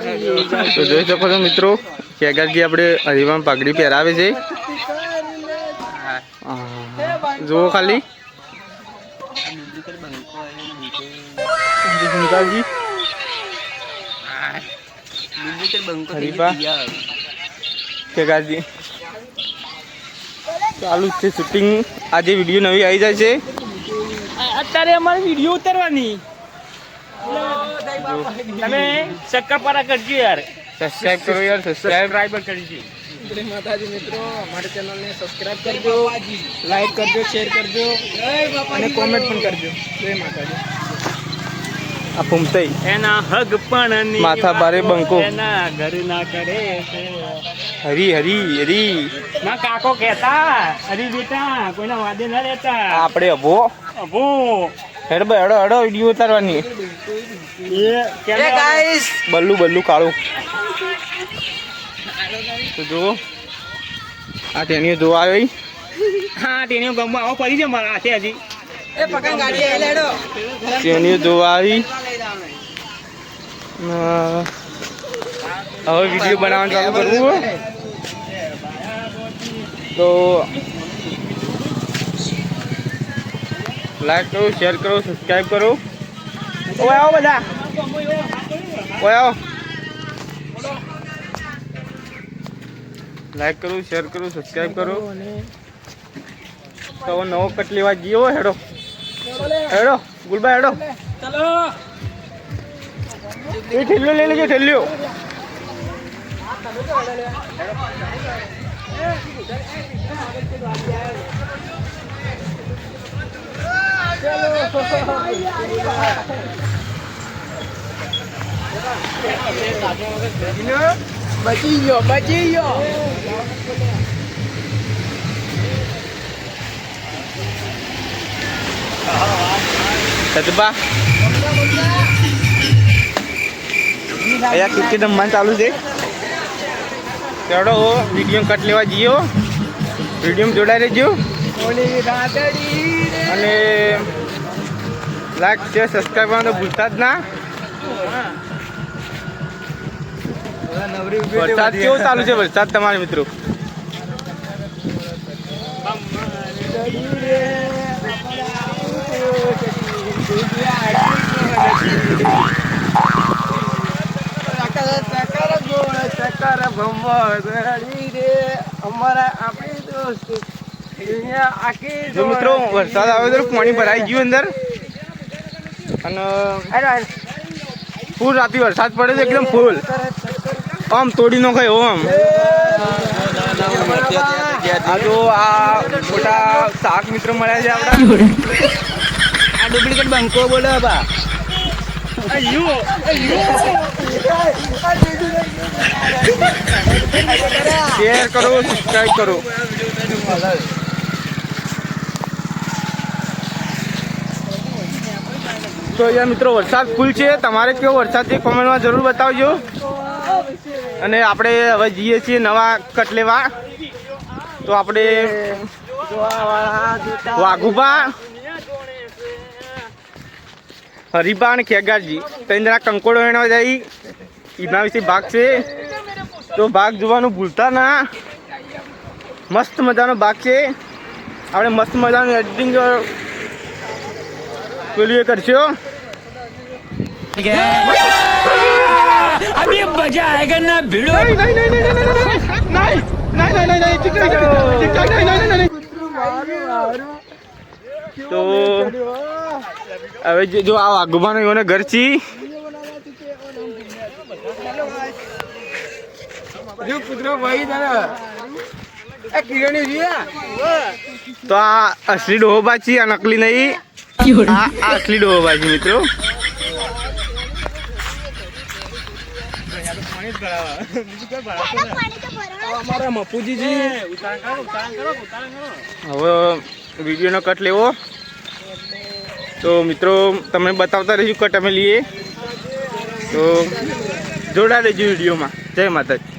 તો જોઈ શકો છો મિત્રો કેગાજી આપણે હરિમાં પાઘડી પહેરાવે છે. જુઓ ખાલી. હરીફા ચાલુ છે શૂટિંગ આજે વીડિયો નવી આવી જાય છે. અત્યારે અમારે વીડિયો ઉતારવાની. તમે શક્કરપારા કરજો યાર. સબસ્ક્રાઇબ કરો યાર સબસ્ક્રાઇબ કરજો. જય માતાજી મિત્રો અમારી ચેનલને સબસ્ક્રાઇબ કરજો લાઈક કરજો શેર કરજો અને કોમેન્ટ પણ કરજો. જય માતાજી. આ ફૂમતાઈ. એના હગ પણ માથા ભારે બંકો. એના ઘર ના કરે હરી હરી હરી. ના કાકો કહેતા હરી બેટા કોઈના વાદે ના રહેતા. આપણે અભો. અભો. હેડ ભાઈ હડો હેડો વીડિયો ઉતારવાની. એ કેમેરા- બલ્લુ બલ્લુ કાળું. તો જુઓ. આ તેની જોવા આવી હા તેની ગમવા આવો પડી છે મારા હાથે હજી. એ પકડ ગાડી આઈ લેડો. તેની જોવા આવી. હવે વીડિયો બનાવવાનું ચાલુ કરવું તો લાઈક કરો શેર કરો સબસ્ક્રાઈબ કરો. ઓય આવો બધા ઓય આવો લાઈક કરો શેર કરો સબસ્ક્રાઈબ કરો. તો નવો કટ લેવા ગયો હેડો. હેડો ગુલબા હેડો. ચલો. એ ઠેલ્યો લઈ લેજો ઠેલ્યો. બચી ગયો બચી ગયો. સતબા અહીંયા ક્રિકેટ રમવાનું ચાલુ છે. ચડો વીડિયો કટ લેવા જીઓ વીડિયો જોડાઈ રહેજો. અને લાઈક શેર સબસ્ક્રાઈબ કરવાનું તો ભૂલતા જ ના. વરસાદ કેવો ચાલુ છે વરસાદ તમારા મિત્રો? મિત્રો વરસાદ આવ્યો તો પાણી ભરાઈ ગયું અંદર. અને ફૂલ રાતે વરસાદ પડે છે એકદમ ફૂલ. આમ તોડી નો ખાય ઓમ આ જો આ મોટા શાક મિત્ર મળ્યા છે આપણા. આ ડુપ્લિકેટ બંકો બોલે બા શેર કરો સબસ્ક્રાઈબ કરો. તો અહીંયા મિત્રો વરસાદ ફૂલ છે. તમારે કેવો વરસાદ છે? કોમેન્ટમાં જરૂર બતાવજો. અને આપણે હવે જઈએ છીએ નવા કટ લેવા તો આપણે વાઘુભા હરિભા અને ખેગારજી ત્રણ કંકોડો એનો જઈ એના વિશે ભાગ છે. તો ભાગ જોવાનું ભૂલતા ના. મસ્ત મજાનો ભાગ છે. આપણે મસ્ત મજાનું એડિટિંગ પેલું એ કરશો. અભી મજા આયેગા ना भिड़ो नहीं नहीं नहीं नहीं नहीं नहीं नहीं नहीं नहीं નહીં, નહીં, नहीं नहीं नहीं नहीं. તો હવે જો આ વાઘુબાનો એઓને ઘર છી કૂતરો ભાઈ તારા કિરણી જોયા તો આ અસલી ડોહોબા છી આ નકલી નહીં આ આ અસલી ડોહોબા છે મિત્રો અમારા મપુજી હવે વિડીયોનો કટ લેવો. તો મિત્રો તમને બતાવતા રહીશું કટ અમે લઈએ તો જોડા દેજો વિડીયોમાં. જય માતાજી.